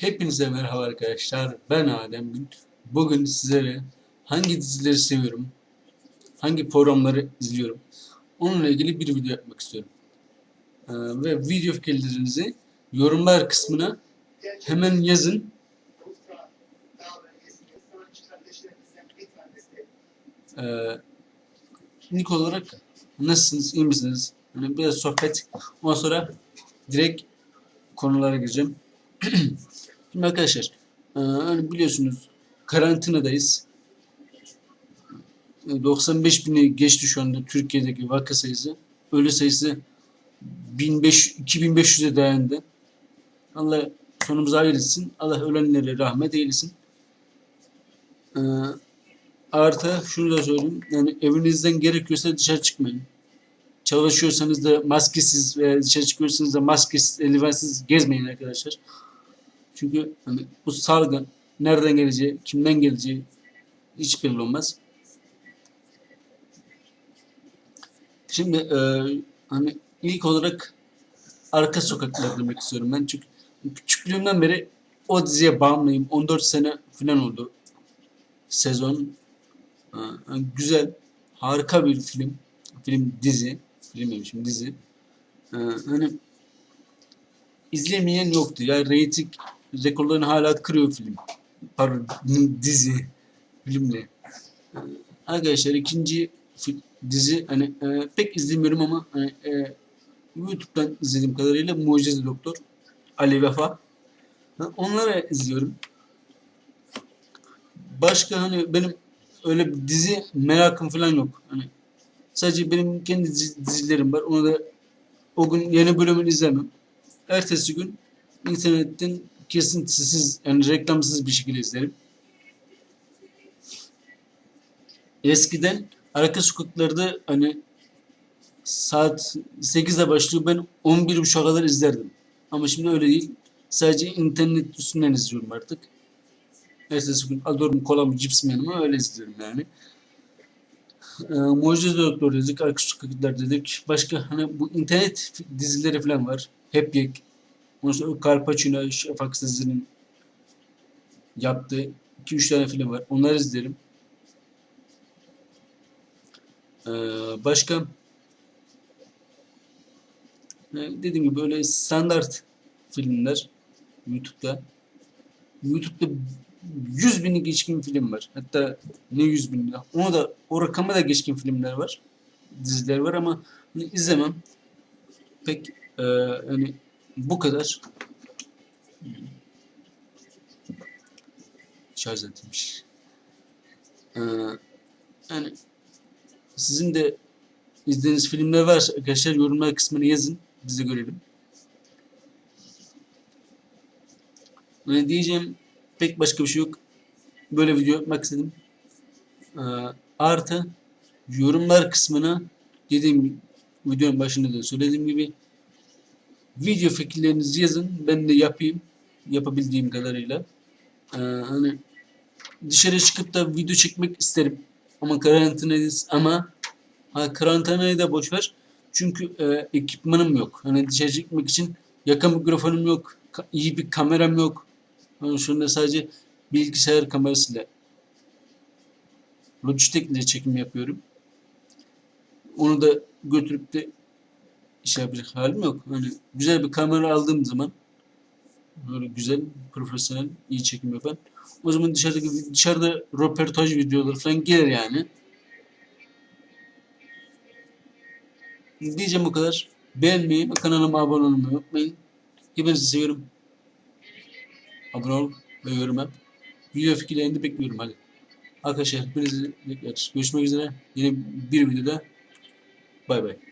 Hepinize merhaba arkadaşlar. Ben Adem Gül. Bugün sizlere hangi dizileri seviyorum, hangi programları izliyorum, onunla ilgili bir video yapmak istiyorum. Ee, ve video fikirlerinizi yorumlar kısmına hemen yazın. Ee, ilk olarak nasılsınız, iyi misiniz? Yani biraz sohbet. Ondan sonra direkt konulara gireceğim. Şimdi arkadaşlar, e, hani biliyorsunuz karantinadayız. E, 95 bini geçti şu anda Türkiye'deki vaka sayısı. Ölü sayısı 1500, 2500'e dayandı. Allah sonumuzu hayır etsin. Allah ölenlere rahmet eylesin. E, artı şunu da söyleyeyim. Yani evinizden gerekiyorsa dışarı çıkmayın. Çalışıyorsanız da maskesiz veya dışarı çıkıyorsanız da maskesiz, eldivensiz gezmeyin arkadaşlar. Çünkü hani bu salgın nereden geleceği, kimden geleceği hiç belli olmaz. Şimdi e, hani ilk olarak Arka Sokaklar demek istiyorum ben. Çünkü küçüklüğümden beri o diziye bağımlıyım. 14 sene falan oldu sezon. E, güzel, harika bir film. Film dizi. Film demişim dizi. E, hani izlemeyen yoktu. Yani rating rekorlarını hala kırıyor film. Pardon dizi. Filmle. Ee, Arkadaşlar ikinci dizi hani e, pek izlemiyorum ama hani, e, YouTube'dan izlediğim kadarıyla Mucize Doktor Ali Vefa. Ha, Onları izliyorum. Başka hani benim öyle bir dizi merakım falan yok. Hani sadece benim kendi dizi- dizilerim var. Onu da o gün yeni bölümünü izlemem. Ertesi gün internetten kesintisiz yani reklamsız bir şekilde izlerim. Eskiden arka sokaklarda hani saat 8'de başlıyor ben 11.30'a kadar izlerdim. Ama şimdi öyle değil. Sadece internet üstünden izliyorum artık. Ertesi gün alıyorum kolamı cipsimi yanıma öyle izliyorum yani. Ee, Mucize Doktor dedik, Arka Sokaklar dedik. Başka hani bu internet dizileri falan var. Hep yek. Ondan sonra Carpaccio, Şafak Sezer'in yaptığı 2-3 tane film var. Onları izlerim. Ee, başka e, dediğim gibi böyle standart filmler YouTube'da. YouTube'da 100 binlik geçkin film var. Hatta ne 100 bin ya. Onu da o rakama da geçkin filmler var. Diziler var ama izlemem. Pek e, hani bu kadar. Şarj etmiş. Ee, yani sizin de izlediğiniz filmler varsa arkadaşlar yorumlar kısmına yazın. Biz görelim. Yani diyeceğim pek başka bir şey yok. Böyle video yapmak istedim. Ee, artı yorumlar kısmına dediğim videonun başında da söylediğim gibi video fikirlerinizi yazın. Ben de yapayım. Yapabildiğim kadarıyla. Ee, hani dışarı çıkıp da video çekmek isterim. Ama karantinadayız ama ha, karantinayı da boş ver. Çünkü e, ekipmanım yok. Hani dışarı çıkmak için yaka mikrofonum yok. iyi bir kameram yok. Yani şunda sadece bilgisayar kamerasıyla Logitech ile çekim yapıyorum. Onu da götürüp de şey yapacak halim yok. Hani güzel bir kamera aldığım zaman böyle güzel, profesyonel, iyi çekim yapan. O zaman dışarıdaki dışarıda röportaj videoları falan gelir yani. Diyeceğim bu kadar. Beğenmeyi ve kanalıma abone olmayı unutmayın. Hepinizi seviyorum. Abone ol ve yorum yap. Video fikirlerini bekliyorum hadi. Arkadaşlar hepinizi bekleriz. Görüşmek üzere. Yine bir videoda. Bay bay.